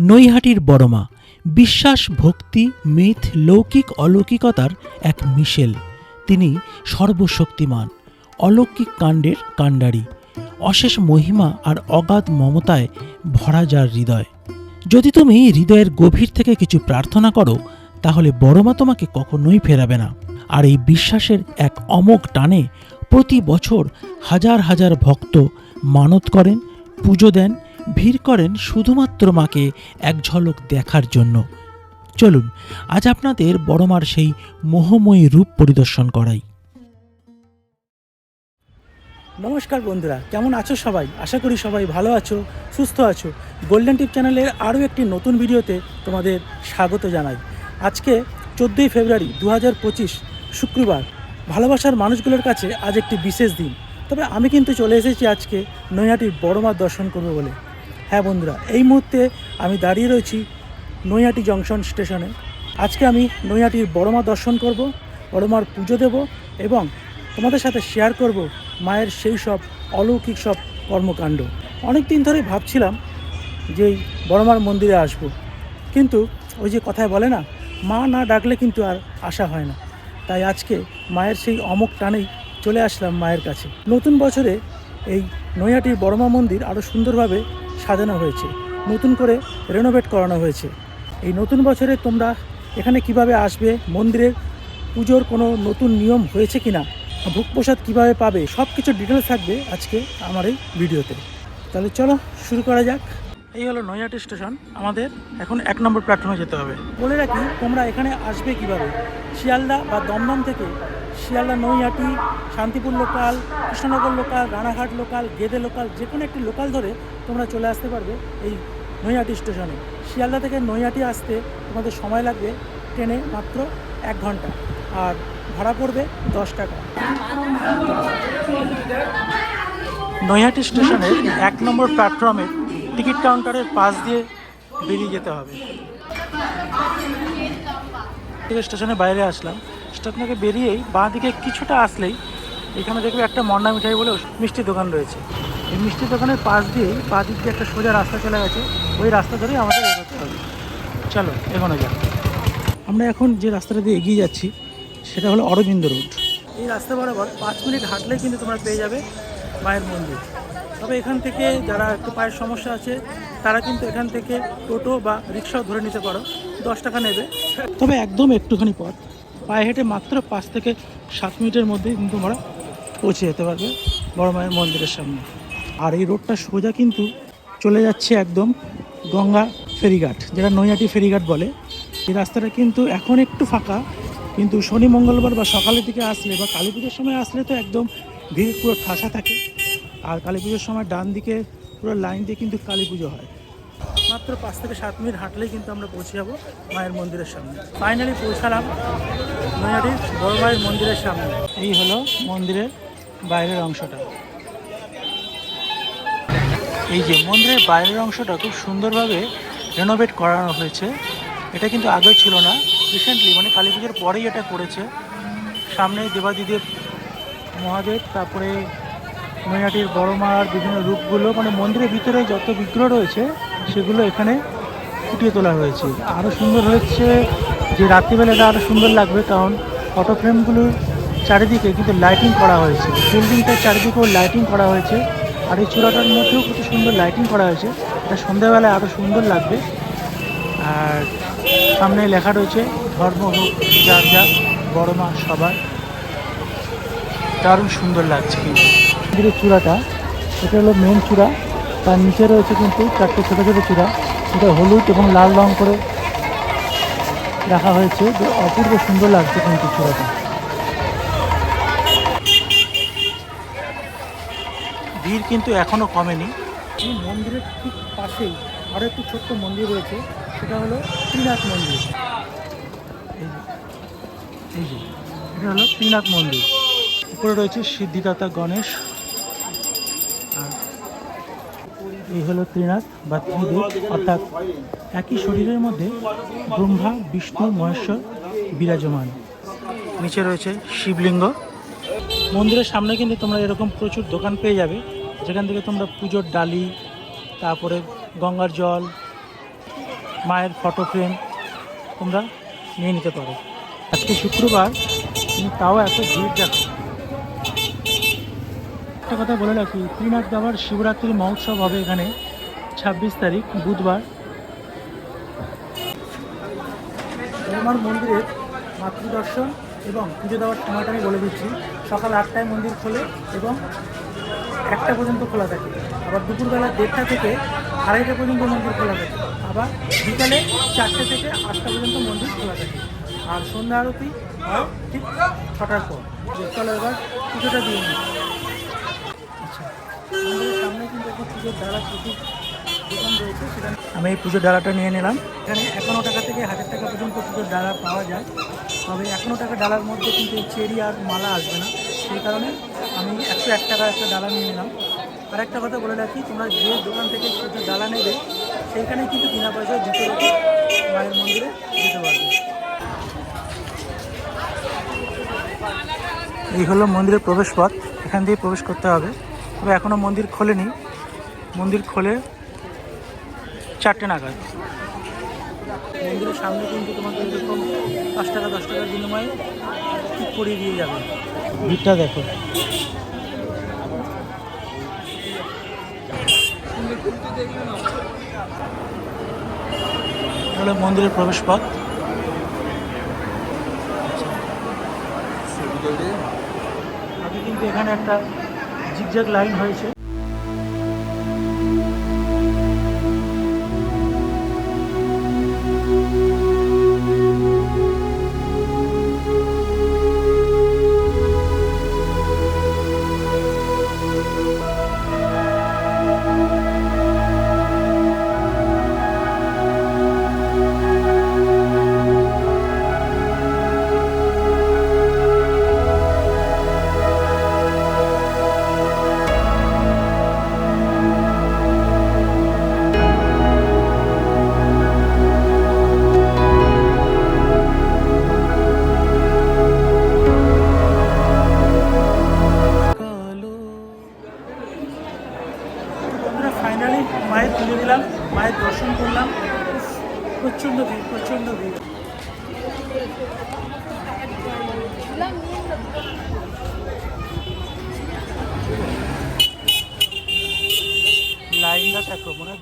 নৈহাটির বড়মা, বিশ্বাস, ভক্তি, মিথ, লৌকিক, অলৌকিকতার এক মিশেল। তিনি সর্বশক্তিমান, অলৌকিক কাণ্ডের কাণ্ডারি। অশেষ মহিমা আর অগাধ মমতায় ভরা যার হৃদয়। যদি তুমি হৃদয়ের গভীর থেকে কিছু প্রার্থনা করো, তাহলে বড়মা তোমাকে কখনোই ফেরাবে না। আর এই বিশ্বাসের এক অমোঘ টানে প্রতি বছর হাজার হাজার ভক্ত মানত করেন, পুজো দেন, ভিড় করেন শুধুমাত্র মাকে এক ঝলক দেখার জন্য। চলুন, আজ আপনাদের বড়মার সেই মোহময়ী রূপ পরিদর্শন করাই। নমস্কার বন্ধুরা, কেমন আছো সবাই? আশা করি সবাই ভালো আছো, সুস্থ আছো। গোল্ডেন টিপ চ্যানেলের আরও একটি নতুন ভিডিওতে তোমাদের স্বাগত জানাই। আজকে চোদ্দোই ফেব্রুয়ারি দু হাজার পঁচিশ শুক্রবার। ভালোবাসার মানুষগুলোর কাছে আজ একটি বিশেষ দিন। তবে আমি কিন্তু চলে এসেছি আজকে নৈহাটির বড়মার দর্শন করব বলে। হ্যাঁ বন্ধুরা, এই মুহূর্তে আমি দাঁড়িয়ে রয়েছি নৈহাটি জংশন স্টেশনে। আজকে আমি নৈহাটির বড়মা দর্শন করব, বড়মার পুজো দেব এবং তোমাদের সাথে শেয়ার করব মায়ের সেই সব অলৌকিক সব কর্মকাণ্ড। অনেক দিন ধরে ভাবছিলাম যে বড়মার মন্দিরে আসব। কিন্তু ওই যে কথায় বলে না, মা না ডাকলে কিন্তু আর আসা হয় না। তাই আজকে মায়ের সেই অমুক টানেই চলে আসলাম মায়ের কাছে। নতুন বছরে এই নৈহাটির বড়মা মন্দির আরও সুন্দরভাবে সাজানো হয়েছে। নতুন করে রেনোভেট করানো হয়েছে। এই নতুন বছরে তোমরা এখানে কীভাবে আসবে, মন্দিরের পুজোর কোনো নতুন নিয়ম হয়েছে কিনা, ভোগ প্রসাদ কীভাবে পাবে সব কিছু ডিটেলস থাকবে আজকে আমার এই ভিডিওতে। তাহলে চলো শুরু করা যাক। এই হলো নৈহাটি স্টেশন। আমাদের এখন এক নম্বর প্ল্যাটফর্মে যেতে হবে। বলে রাখি, তোমরা এখানে আসবে কীভাবে? শিয়ালদা বা দমদম থেকে Sealdah, Naihati, Shantipur local Krishnanagar local Ranaghat local Gede local যে কোনো একটি লোকাল ধরে তোমরা চলে আসতে পারবে এই নৈহাটি স্টেশনে। শিয়ালদা থেকে নৈহাটি আসতে তোমাদের সময় লাগবে ট্রেনে মাত্র এক ঘণ্টা। আর ভাড়া পড়বে দশ টাকা। নৈহাটি স্টেশনের এক নম্বর প্ল্যাটফর্মে টিকিট কাউন্টারের পাশ দিয়ে বেরিয়ে যেতে হবে। স্টেশনের বাইরে আসলাম। স্টেশন থেকে বেরিয়েই বাঁ দিকে কিছুটা আসলেই এখানে দেখবে একটা মন্না মিঠাই বলে মিষ্টি দোকান রয়েছে। এই মিষ্টি দোকানের পাশ দিয়েই বাঁ দিক দিয়ে একটা সোজা রাস্তা চলে গেছে। ওই রাস্তা ধরেই আমাদের এগোতে হবে। চলো, এগোনো যাক। আমরা এখন যে রাস্তাটা দিয়ে এগিয়ে যাচ্ছি, সেটা হলো অরবিন্দ রোড। এই রাস্তা বরাবর পাঁচ মিনিট হাঁটলেই কিন্তু তোমরা পেয়ে যাবে মায়ের মন্দির। তবে এখান থেকে যারা একটু পায়ের সমস্যা আছে, তারা কিন্তু এখান থেকে টোটো বা রিক্সাও ধরে নিতে পারো। দশ টাকা নেবে। তবে একদম একটুখানি পথ। পায়ে হেঁটে মাত্র পাঁচ থেকে সাত মিনিটের মধ্যে কিন্তু তোমরা পৌঁছে যেতে পারবে বড় মায়ের মন্দিরের সামনে। আর এই রোডটা সোজা কিন্তু চলে যাচ্ছে একদম গঙ্গা ফেরিঘাট, যেটা নৈহাটি ফেরিঘাট বলে। এই রাস্তাটা কিন্তু এখন একটু ফাঁকা, কিন্তু শনি, মঙ্গলবার বা সকালের দিকে আসলে বা কালী পুজোর সময় আসলে তো একদম ভিড় পুরো ঠাসা থাকে। আর কালী পুজোর সময় ডান দিকে পুরো লাইন দিয়ে কিন্তু কালী পুজো হয়। মাত্র পাঁচ থেকে সাত মিনিট হাঁটলেই কিন্তু আমরা পৌঁছে যাব মায়ের মন্দিরের সামনে। ফাইনালি পৌঁছালাম নৈহাটির বড় মায়ের মন্দিরের সামনে। এই হলো মন্দিরের বাইরের অংশটা। এই যে মন্দিরের বাইরের অংশটা খুব সুন্দরভাবে রেনোভেট করানো হয়েছে। এটা কিন্তু আগে ছিল না। রিসেন্টলি মানে কালী পুজোর পরেই এটা করেছে। সামনে দেবাদিদেব মহাদেব তারপরে নৈহাটির বড় মার বিভিন্ন রূপগুলো মানে মন্দিরের ভিতরে যত বিগ্রহ রয়েছে, সেগুলো এখানে ফুটিয়ে তোলা হয়েছে। আরও সুন্দর হয়েছে যে রাত্রিবেলাটা আরও সুন্দর লাগবে, কারণ ফটো ফ্রেমগুলোর চারিদিকে কিন্তু লাইটিং করা হয়েছে। বিল্ডিংটার চারিদিকেও লাইটিং করা হয়েছে। আর এই চূড়াটার মধ্যেও কত সুন্দর লাইটিং করা হয়েছে। এটা সন্ধ্যাবেলায় আরও সুন্দর লাগবে। আর সামনে লেখা রয়েছে, ধর্ম হোক যার যা বড় মা সবার। দারুণ সুন্দর লাগছে কিন্তু। মন্দিরের চূড়াটা, এটা হলো মেন চূড়া। তার নিচে রয়েছে কিন্তু চারটে ছোটো ছোটো চূড়া। এটা হলুদ এবং লাল রং করে রাখা হয়েছে। যে অপূর্ব সুন্দর লাগছে কিন্তু চূড়াটা। ভিড় কিন্তু এখনও কমেনি। এই মন্দিরের ঠিক পাশেই আরও একটি ছোট্ট মন্দির রয়েছে। সেটা হলো ত্রিনাথ মন্দির। এই যে, এটা হলো ত্রিনাথ মন্দির। উপরে রয়েছে সিদ্ধিদাতা গণেশ। এই হলো ত্রিনাথ বা ত্রিদেব, অর্থাৎ একই শরীরের মধ্যে ব্রহ্মা, বিষ্ণু, মহেশ্বর বিরাজমান। নিচে রয়েছে শিবলিঙ্গ। মন্দিরের সামনে কিন্তু তোমরা এরকম প্রচুর দোকান পেয়ে যাবে, যেখান থেকে তোমরা পুজোর ডালি, তারপরে গঙ্গার জল, মায়ের ফটো ফ্রেম তোমরা নিয়ে নিতে পারো। আজকে শুক্রবার তাও এত ভিড় দেখো। একটা কথা বলে রাখি, ত্রিনাথ বাবার শিবরাত্রি মহোৎসব হবে এখানে, ছাব্বিশ তারিখ, বুধবার। আমার মন্দিরের মাতৃদর্শন এবং পুজো দেওয়ার সময়টা আমি বলে দিচ্ছি। সকাল আটটায় মন্দির খোলে এবং একটা পর্যন্ত খোলা থাকে। আবার দুপুরবেলা দেড়টা থেকে আড়াইটা পর্যন্ত মন্দির খোলা থাকে। আবার বিকালে চারটে থেকে আটটা পর্যন্ত মন্দির খোলা থাকে। আর সন্ধ্যা আরতি ঠিক ছটার পর। চলো এবার পুজোটা দিয়ে সামনে কিন্তু পুজোর ডালা প্রচুর দোকান রয়েছে সেখানে আমি এই পুজোর ডালাটা নিয়ে নিলাম। এখানে একান্ন টাকা থেকে হাজার টাকা পর্যন্ত পুজোর ডালা পাওয়া যায়। তবে একান্ন টাকা ডালার মধ্যে কিন্তু এই চেরি আর মালা আসবে না। সেই কারণে আমি একশো এক টাকার একটা ডালা নিয়ে নিলাম। আর একটা কথা বলে রাখি তোমরা যে দোকান থেকে পুজোর ডালা নেবে সেইখানে কিন্তু বিনা পয়সায় ভিতরে মায়ের মন্দিরে যেতে পারবে। এই হলো মন্দিরের প্রবেশপথ। এখান দিয়ে প্রবেশ করতে হবে। তবে এখনও মন্দির খোলেনি। মন্দির খোলে চারটে নাগাদ। মন্দিরের সামনে কিন্তু তোমাকে এরকম পাঁচ টাকা, দশ টাকার বিনিময়ে ঠিক করিয়ে দিয়ে যাবে। ভিড়টা দেখো। হলো মন্দিরের প্রবেশপথ আগে কিন্তু এখানে একটা জিগজ্যাগ লাইন হয়েছে।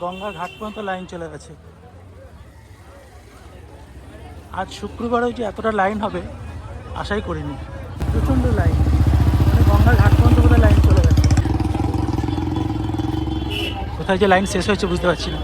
গঙ্গার ঘাট পর্যন্ত লাইন চলে গেছে। আজ শুক্রবারেও যে এতটা লাইন হবে, আশাই করিনি। প্রচণ্ড লাইন। মানে ঘাট পর্যন্ত বোধ লাইন চলে গেছে। কোথায় যে লাইন শেষ হয়েছে বুঝতে পারছি না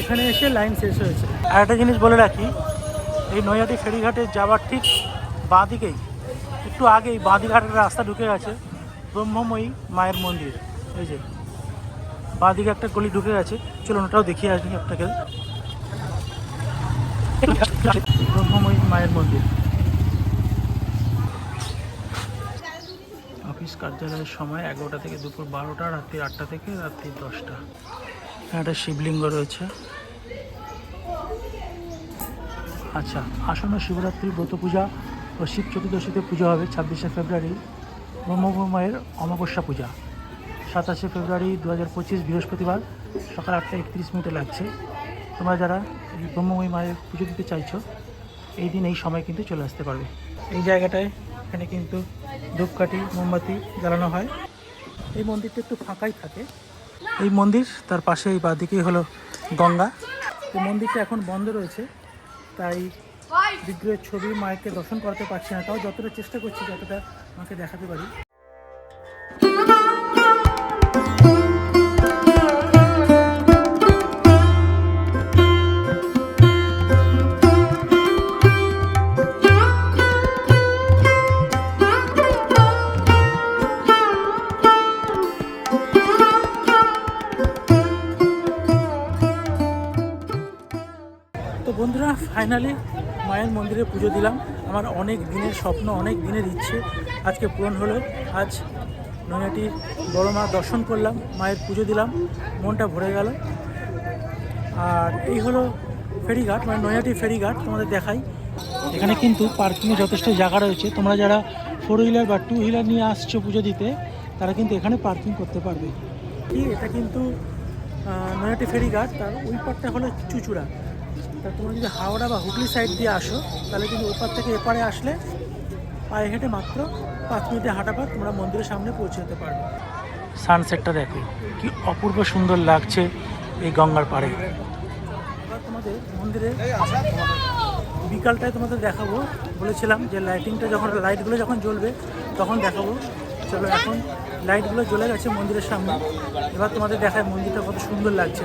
এখানে এসে লাইন শেষ হয়েছে। আর একটা জিনিস বলে রাখি, এই নৈহাটি ফেরিঘাটে যাওয়ার ঠিক বাঁ দিকেই একটু আগেই বাঁদিঘাটের রাস্তা ঢুকে গেছে, ব্রহ্মময়ী মায়ের মন্দির। এই যে, বাঁদিকে একটা গলি ঢুকে গেছে। চলুন ওটাও দেখিয়ে আসবি আপনাকে। ব্রহ্মময়ী মায়ের মন্দির। অফিস কার্যালয়ের সময় এগারোটা থেকে দুপুর বারোটা, রাত্রি আটটা থেকে রাত্রি দশটা। একটা শিবলিঙ্গ রয়েছে। আচ্ছা আসন্ন শিবরাত্রি ব্রত পূজা ও শিব চতুর্দশীতে পুজো হবে ছাব্বিশে ফেব্রুয়ারি ব্রহ্মমায়ের অমাবস্যা পূজা। সাতাশে ফেব্রুয়ারি দু হাজার পঁচিশ বৃহস্পতিবার সকাল আটটা একত্রিশ মিনিটে লাগছে। তোমরা যারা এই মায়ের পুজো দিতে চাইছো, এই দিন এই সময় কিন্তু চলে আসতে পারবে। এই জায়গাটায় এখানে কিন্তু ধূপকাঠি, মোমবাতি জ্বালানো হয়। এই মন্দিরটা একটু ফাঁকাই থাকে। এই মন্দির তার পাশে এই বাদিকেই হলো গঙ্গা। এই মন্দিরটা এখন বন্ধ রয়েছে। তাই বিগ্রহের ছবি মায়ের দর্শন করতে পারছি না তাও যতটা চেষ্টা করছি যতটা মাকে দেখাতে পারি। আমার অনেক দিনের স্বপ্ন, অনেক দিনের ইচ্ছে আজকে পূরণ হলো। আজ নৈহাটির বড় মা দর্শন করলাম, মায়ের পুজো দিলাম, মনটা ভরে গেল। আর এই হলো ফেরিঘাট মানে নৈহাটি ফেরিঘাট তোমাদের দেখাই। এখানে কিন্তু পার্কিংয়ে যথেষ্ট জায়গা রয়েছে। তোমরা যারা ফোর হুইলার বা টু হুইলার নিয়ে আসছো পুজো দিতে, তারা কিন্তু এখানে পার্কিং করতে পারবে। এটা কিন্তু নৈহাটি ফেরিঘাট, তার ওই পারটা হলো চুচুড়া। তা তোমরা যদি হাওড়া বা হুগলি সাইড দিয়ে আসো তাহলে কিন্তু ওপার থেকে এপারে আসলে পায়ে হেঁটে মাত্র পাঁচ মিনিটে হাঁটা পর তোমরা মন্দিরের সামনে পৌঁছে যেতে পারবে। সানসেটটা দেখো কি অপূর্ব সুন্দর লাগছে এই গঙ্গার পাড়ে। এবার তোমাদের মন্দিরে বিকালটায় তোমাদের দেখাবো। বলেছিলাম যে লাইটিংটা যখন লাইটগুলো যখন জ্বলবে তখন দেখাবো। চলো এখন লাইটগুলো জ্বলে গেছে মন্দিরের সামনে। এবার তোমাদের দেখায় মন্দিরটা কত সুন্দর লাগছে।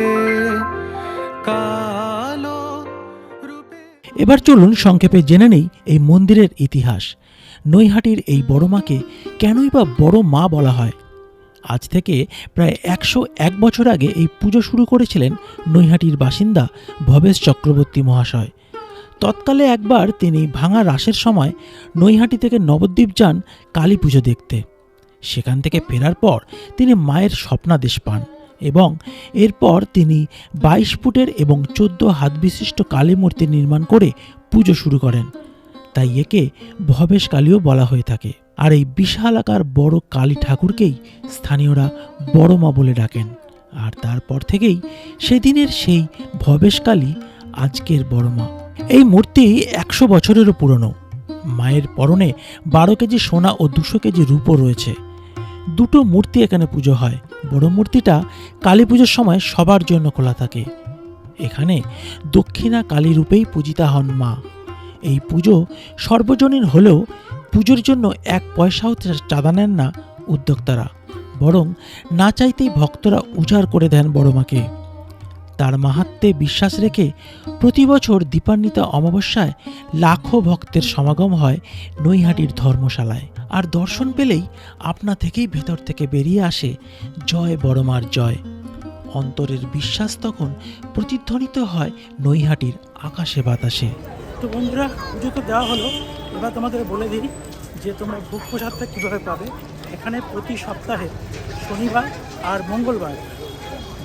এবার চলুন সংক্ষেপে জেনে নেই এই মন্দিরের ইতিহাস। নৈহাটির এই বড় মাকে কেনই বা বড় মা বলা হয়? আজ থেকে প্রায় একশো এক বছর আগে এই পুজো শুরু করেছিলেন নৈহাটির বাসিন্দা ভবেশ চক্রবর্তী মহাশয়। তৎকালে একবার তিনি ভাঙা রাসের সময় নৈহাটি থেকে নবদ্বীপ যান কালী পুজো দেখতে। সেখান থেকে ফেরার পর তিনি মায়ের স্বপ্নাদেশ পান। এবং এরপর তিনি বাইশ ফুটের এবং চোদ্দ হাত বিশিষ্ট কালী মূর্তি নির্মাণ করে পুজো শুরু করেন। তাই একে ভবেশ কালীও বলা হয়ে থাকে। আর এই বিশাল আকার বড় কালী ঠাকুরকেই স্থানীয়রা বড় মা বলে ডাকেন। আর তারপর থেকেই সেদিনের সেই ভবেশ কালী আজকের বড় মা এই মূর্তি একশো বছরেরও পুরনো। মায়ের পরনে বারো কেজি সোনা ও দুশো কেজি রূপো রয়েছে। দুটো মূর্তি এখানে পুজো হয়। বড় মূর্তিটা কালী পুজোর সময় সবার জন্য খোলা থাকে। এখানে দক্ষিণা কালী রূপেই পূজিতা হন মা। এই পুজো সর্বজনীন হলেও পুজোর জন্য এক পয়সাও চাঁদা নেন না উদ্যোক্তারা। বরং না চাইতেই ভক্তরা উজাড় করে দেন বড় মাকে। তার মাহাত্মে বিশ্বাস রেখে প্রতি বছর দীপান্বিতা অমাবস্যায় লাখো ভক্তের সমাগম হয় নৈহাটির ধর্মশালায়। আর দর্শন পেলেই আপনা থেকেই ভেতর থেকে বেরিয়ে আসে জয় বড়মার জয়। অন্তরের বিশ্বাস তখন প্রতিধ্বনিত হয় নৈহাটির আকাশে বাতাসে। তো বন্ধুরা পুজো তো দেওয়া হলো। এবার তোমাদের বলে দিই যে তোমরা ভোগ প্রসাদটা কীভাবে পাবে। এখানে প্রতি সপ্তাহে শনিবার আর মঙ্গলবার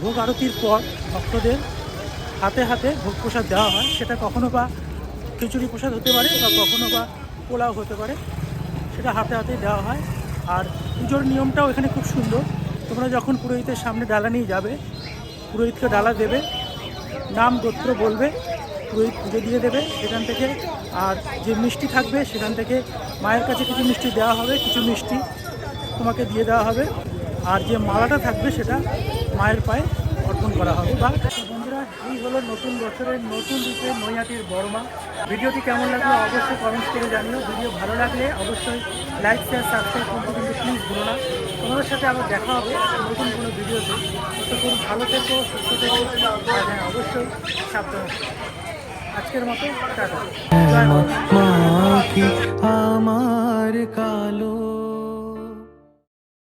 ভোগ আরতির পর ভক্তদের হাতে হাতে ভোগ প্রসাদ দেওয়া হয়। সেটা কখনো বা খিচুড়ি প্রসাদ হতে পারে বা কখনো বা পোলাও হতে পারে। সেটা হাতে হাতে দেওয়া হয়। আর পুজোর নিয়মটাও এখানে খুব সুন্দর। তোমরা যখন পুরোহিতের সামনে ডালা নিয়ে যাবে, পুরোহিতকে ডালা দেবে, নাম গোত্র বলবে, পুরোহিত পুজো দিয়ে দেবে সেখান থেকে। আর যে মিষ্টি থাকবে সেখান থেকে মায়ের কাছে কিছু মিষ্টি দেওয়া হবে, কিছু মিষ্টি তোমাকে দিয়ে দেওয়া হবে। আর যে মালাটা থাকবে সেটা মায়ের পায়ে অর্পণ করা হবে। বা বন্ধুরা, এই হলো নতুন বছরের নতুন রূপে নৈহাটির বড়মা ভিডিওটি কেমন লাগল অবশ্যই কমেন্টস করে জানিও। ভিডিও ভালো লাগলে অবশ্যই লাইক শেয়ার সাবস্ক্রাইব করতে কিন্তু প্লিজ ভুলো না। তোমাদের সাথে আবার দেখা হবে নতুন কোনো ভিডিওতে। ততক্ষণ ভালো থেকো, সুস্থ থেকো। হ্যাঁ অবশ্যই সাবধান আজকের মতো টাটা। আমার কালো